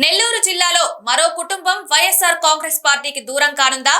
నెల్లూరు జిల్లాలో మరో కుటుంబం వైఎస్ఆర్ కాంగ్రెస్ పార్టీకి దూరం కానుందా?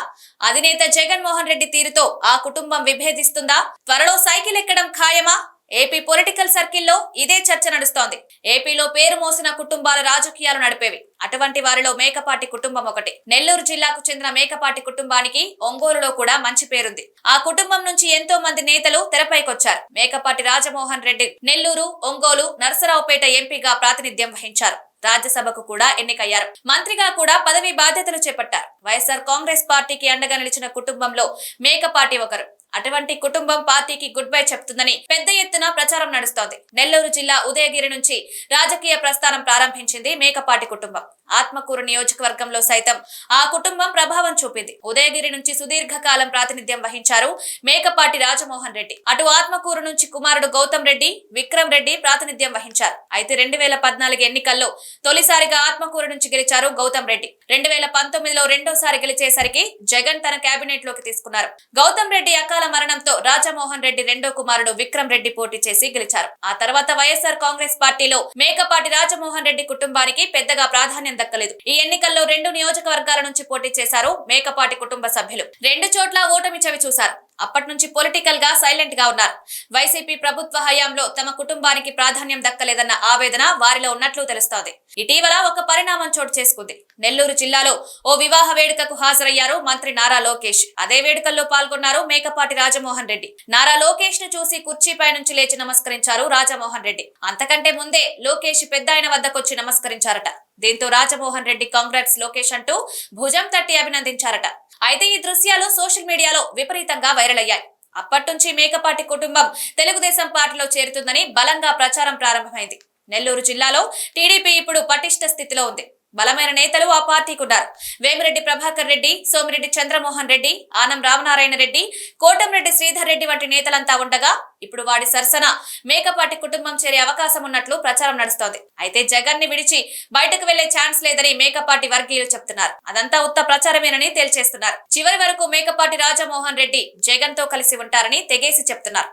అధినేత జగన్మోహన్ రెడ్డి తీరుతో ఆ కుటుంబం విభేదిస్తుందా? త్వరలో సైకిల్ ఎక్కడం ఖాయమా? ఏపీ పొలిటికల్ సర్కిల్లో ఇదే చర్చ నడుస్తోంది. ఏపీలో పేరు మోసిన కుటుంబాల రాజకీయాలు నడిపేవి. అటువంటి వారిలో మేకపాటి కుటుంబం ఒకటి. నెల్లూరు జిల్లాకు చెందిన మేకపాటి కుటుంబానికి ఒంగోలులో కూడా మంచి పేరుంది. ఆ కుటుంబం నుంచి ఎంతో మంది నేతలు తెరపైకొచ్చారు. మేకపాటి రాజమోహన్ రెడ్డి నెల్లూరు ఒంగోలు నరసరావుపేట ఎంపీగా ప్రాతినిధ్యం వహించారు. రాజ్యసభకు కూడా ఎన్నికయ్యారు. మంత్రిగా కూడా పదవి బాధ్యతలు చేపట్టారు. వైఎస్ఆర్ కాంగ్రెస్ పార్టీకి అండగా నిలిచిన కుటుంబంలో మేకపాటి ఒకరు. అటువంటి కుటుంబం పార్టీకి గుడ్ బై చెప్తుందని పెద్ద ఎత్తున ప్రచారం నడుస్తోంది. నెల్లూరు జిల్లా ఉదయగిరి నుంచి రాజకీయ ప్రస్థానం ప్రారంభించింది మేకపాటి కుటుంబం. ఆత్మకూరు నియోజకవర్గంలో సైతం ఆ కుటుంబం ప్రభావం చూపింది. ఉదయగిరి నుంచి సుదీర్ఘకాలం ప్రాతినిధ్యం వహించారు మేకపాటి రాజమోహన్ రెడ్డి. అటు ఆత్మకూరు నుంచి కుమారుడు గౌతమ్ రెడ్డి విక్రమ్ రెడ్డి ప్రాతినిధ్యం వహించారు. అయితే రెండు వేల పద్నాలుగు ఎన్నికల్లో తొలిసారిగా ఆత్మకూరు నుంచి గెలిచారు గౌతమ్ రెడ్డి. రెండు వేల పంతొమ్మిదిలో రెండోసారి గెలిచేసరికి జగన్ తన కేబినెట్లోకి తీసుకున్నారు. గౌతమ్ రెడ్డి అకాల మరణంతో రాజమోహన్ రెడ్డి రెండో కుమారుడు విక్రమ్ రెడ్డి పోటీ చేసి గెలిచారు. ఆ తర్వాత వైఎస్ఆర్ కాంగ్రెస్ పార్టీలో మేకపాటి రాజమోహన్ రెడ్డి కుటుంబానికి పెద్దగా ప్రాధాన్యం దక్కలేదు. ఈ ఎన్నికల్లో రెండు నియోజకవర్గాల నుంచి పోటీ చేశారు మేకపాటి కుటుంబ సభ్యులు. రెండు చోట్ల ఓటమి చవి చూశారు. అప్పటి నుంచి పొలిటికల్గా సైలెంట్గా ఉన్నారు. వైసీపీ ప్రభుత్వ హయాంలో తమ కుటుంబానికి ప్రాధాన్యం దక్కలేదన్న ఆవేదన వారిలో ఉన్నట్లు తెలుస్తోంది. ఇటీవల ఒక పరిణామం చోటు చేసుకుంది. నెల్లూరు జిల్లాలో ఓ వివాహ వేడుకకు హాజరయ్యారు మంత్రి నారా లోకేష్. అదే వేడుకల్లో పాల్గొన్నారు మేకపాటి రాజమోహన్ రెడ్డి. నారా లోకేష్ను చూసి కుర్చీపై నుంచి లేచి నమస్కరించారు రాజమోహన్ రెడ్డి. అంతకంటే ముందే లోకేష్ పెద్ద ఆయన వద్దకొచ్చి నమస్కరించారట. దీంతో రాజమోహన్ రెడ్డి కాంగ్రెస్ లోకేష్ అంటూ భుజం తట్టి అభినందించారట. అయితే ఈ దృశ్యాలు సోషల్ మీడియాలో విపరీతంగా వైరల్ అయ్యాయి. అప్పటినుంచి మేకపాటి కుటుంబం తెలుగుదేశం పార్టీలో చేరుతుందని బలంగా ప్రచారం ప్రారంభమైంది. నెల్లూరు జిల్లాలో టీడీపీ ఇప్పుడు పటిష్ట స్థితిలో ఉంది. బలమైన నేతలు ఆ పార్టీకి ఉన్నారు. వేమిరెడ్డి ప్రభాకర్ రెడ్డి సోమిరెడ్డి చంద్రమోహన్ రెడ్డి ఆనం రామనారాయణ రెడ్డి కోటంరెడ్డి శ్రీధర్ రెడ్డి వంటి నేతలంతా ఉండగా ఇప్పుడు వాడి సరసన మేకపాటి కుటుంబం చేరే అవకాశం ఉన్నట్లు ప్రచారం నడుస్తోంది. అయితే జగన్ని విడిచి బయటకు వెళ్ళే ఛాన్స్ లేదని మేకపాటి వర్గీయులు చెప్తున్నారు. అదంతా ఉత్త ప్రచారమేనని తేల్చేస్తున్నారు. చివరి వరకు మేకపాటి రాజమోహన్ రెడ్డి జగన్తో కలిసి ఉంటారని తెగేసి చెప్తున్నారు.